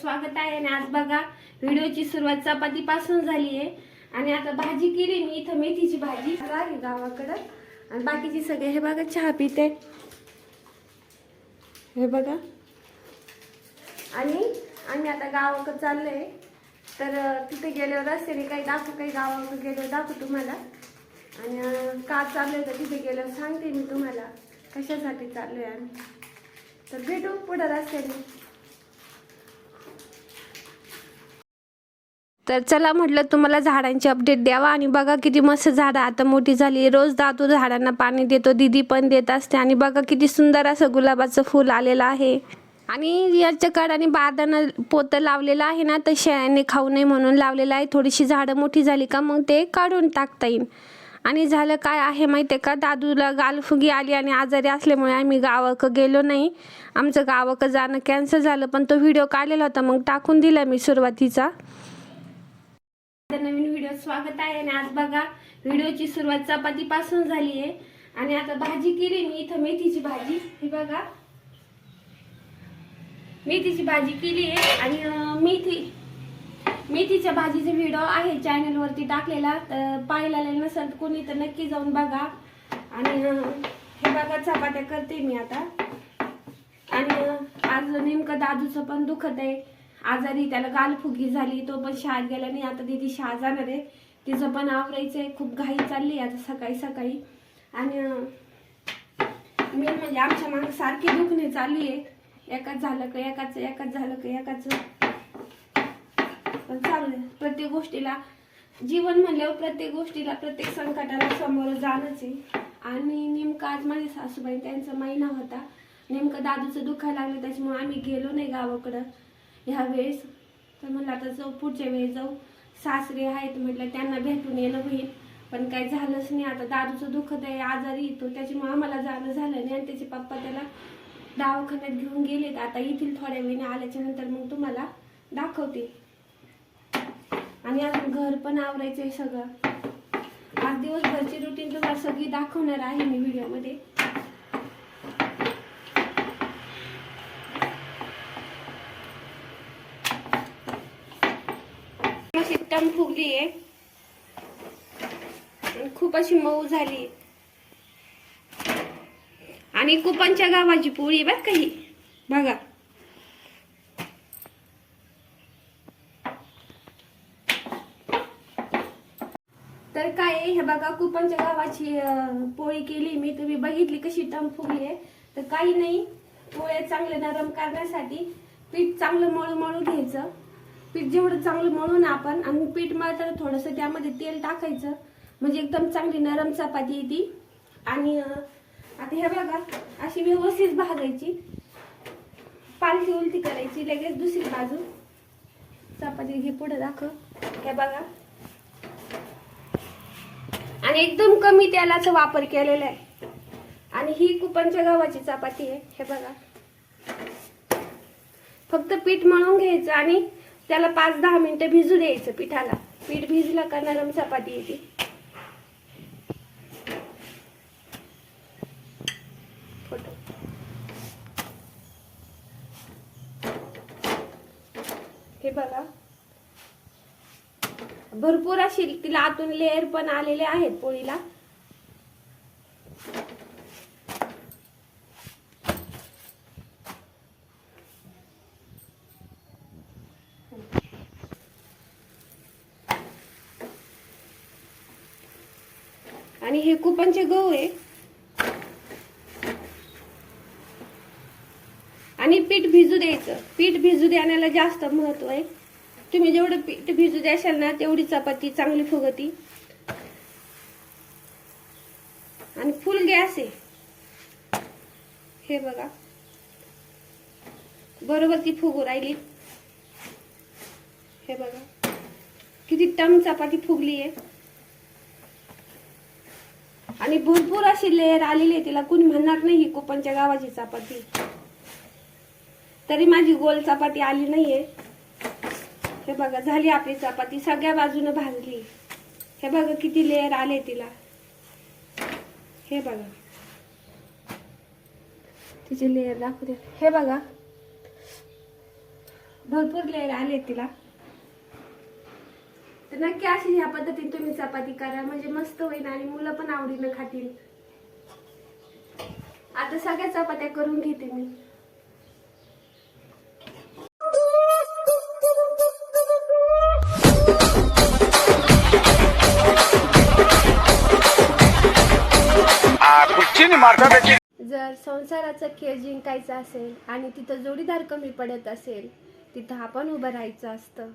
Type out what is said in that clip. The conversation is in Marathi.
स्वागत आहे आणि आज बघा व्हिडिओची सुरुवात चपातीपासून झाली आहे. आणि आता भाजी केली मी इथं मेथीची भाजी. आहे गावाकडं. आणि बाकीचे सगळे हे बघा चहा पिते. हे बघा. आणि आम्ही आता गावाकडं चाललोय. तर तिथे गेल्यावर रस्त्याने काही दाखवू काही गावाकडं गेल्यावर दाखवू तुम्हाला. आणि का चाललोय तर तिथे गेल्यावर सांगते मी तुम्हाला. कशासाठी चाललोय आम्ही. तर भेटू पुढं रस्त्याने. तर चला म्हटलं तुम्हाला झाडांची अपडेट द्यावा आणि बघा किती मस्त झाडं आता मोठी झाली रोज दादू झाडांना पाणी देतो दिदी पण देत असते आणि बघा किती सुंदर असं गुलाबाचं फूल आलेलं आहे. आणि याच्या काळाने बादानं पोतं लावलेलं आहे ना तर शेळ्यांनी खाऊ नये म्हणून लावलेलं आहे. थोडीशी झाडं मोठी झाली का मग ते काढून टाकता येईल. आणि झालं काय आहे माहिती आहे का? दादूला गालफुगी आली आणि आजारी असल्यामुळे आम्ही गावाकं गेलो नाही. आमचं गावाकं जाणं कॅन्सल झालं पण तो व्हिडिओ काढलेला होता मग टाकून दिला मी सुरुवातीचा. नवीन व्हिडिओ स्वागत आहे आणि आज बघा व्हिडिओची सुरुवात चपातीपासून झाली आहे. आणि आता भाजी केली मी इथं मेथीची भाजी. ही बघा. मेथीची भाजी केली आहे आणि मेथी. मेथीच्या भाजीचा व्हिडिओ आहे चॅनलवरती टाकलेला. तर पाहिला नसेल तर कोणी तर नक्की जाऊन बघा. आणि हे बघा चपात्या करते मी आता. आणि आज नेमकं दादूचं पण दुखत आहे. आजारी त्याला गालफुगी झाली तो पण शाळेत गेला नाही. आता दिदी शाळा जाणार आहे. तिचं पण आवरायचं आहे. खूप घाई चालली आहे आता सकाळी सकाळी. आणि मेन म्हणजे आमच्या मागे सारखी दुखणे चालली आहे. एकाच झालं का एकाच एकाच झालं का एकाच. पण चाललंय प्रत्येक गोष्टीला जीवन म्हणल्यावर प्रत्येक गोष्टीला प्रत्येक संकटाला समोर जाणंच आहे. आणि नेमकं आज माझ्या सासूबाई त्यांचा महिना होता. नेमकं दादूचं दुखायला लागलं त्याच्यामुळे आम्ही गेलो नाही गावाकडं. ह्या वेळेस तर म्हणलं आता जाऊ पुढच्या वेळेस जाऊ. सासरे आहेत म्हटलं त्यांना भेटून येणं होईल. पण काही झालंच नाही. आता दादूचं दुखत आहे आजारी येतो त्याच्यामुळे आम्हाला जाणं झालं नाही. आणि त्याचे पप्पा त्याला दवाखान्यात घेऊन गेलेत. आता येथील थोड्या वेळेने. आल्याच्यानंतर मग तुम्हाला दाखवते. आणि अजून घर पण आवरायचं आहे सगळं. आज दिवसभरची रुटीन तुम्हाला सगळी दाखवणार आहे मी व्हिडिओमध्ये अशी टम फुगली आहे. खूप अशी मऊ झाली. आणि कुपनच्या गावाची पोळी बर काही बघा. तर काय आहे, हे बघा कुपनच्या गावाची पोळी केली. मी तुम्ही बघितली कशी टम फुगली आहे. तर काही नाही पोळ्या चांगले नरम करण्यासाठी पीठ चांगलं मळू मळू घ्यायचं. पीठ जेवढं चांगलं मळू ना आपण आणि पीठ मळताना थोडंसं त्यामध्ये तेल टाकायचं. म्हणजे एकदम चांगली नरम चपाती येते आणि आता हे बघा अशी व्यवस्थित भाजायची. पालथी उलटी करायची लगेच दुसरी बाजू. चपाती हे पुढे दाखव. हे बघा. आणि एकदम कमी तेलाचा वापर केलेला आहे. आणि ही कुपनच्या गव्हाची चपाती आहे. हे बघा. फक्त पीठ मळून घ्यायचं आणि त्याला पाच दहा मिनिटं भिजू द्यायचं पिठाला. पीठ भिजलं का नरम चपाती येते. हे बघा. भरपूर अशी तिला आतून लेअर पण आलेले आहेत पोळीला. आणि हे कुपनचे गहू आहे. आणि पीठ भिजू द्यायचं. पीठ भिजू देण्याला जास्त महत्त्व आहे. तुम्ही जेवढं पीठ भिजू द्याशाल ना तेवढी चपाती चांगली फुगती. आणि फुल गॅस आहे. हे बघा. बरोबर ती फुगू राहिली. हे बघा. किती टम चपाती फुगली आहे. आणि भरपूर अशी लेअर आलेली आहे तिला कुणी म्हणणार नाही ही गावाची चपाती. तरी माझी गोल चपाती आली नाहीये. हे बघा झाली आपली चपाती सगळ्या बाजूने भाजली. हे बघा किती लेअर आले तिला. हे बघा. तिचे लेअर दाखवते. हे बघा. भरपूर लेअर आले तिला. तर नक्की अशी ह्या पद्धतीने तुम्ही चपाती करा. म्हणजे मस्त होईल आणि मुलं पण आवडीनं खातील. आता सगळ्या चपात्या करून घेते मी. जर संसाराचा खेळ जिंकायचा असेल आणि तिथं जोडीदार कमी पडत असेल तिथं आपण उभं राहायचं असतं.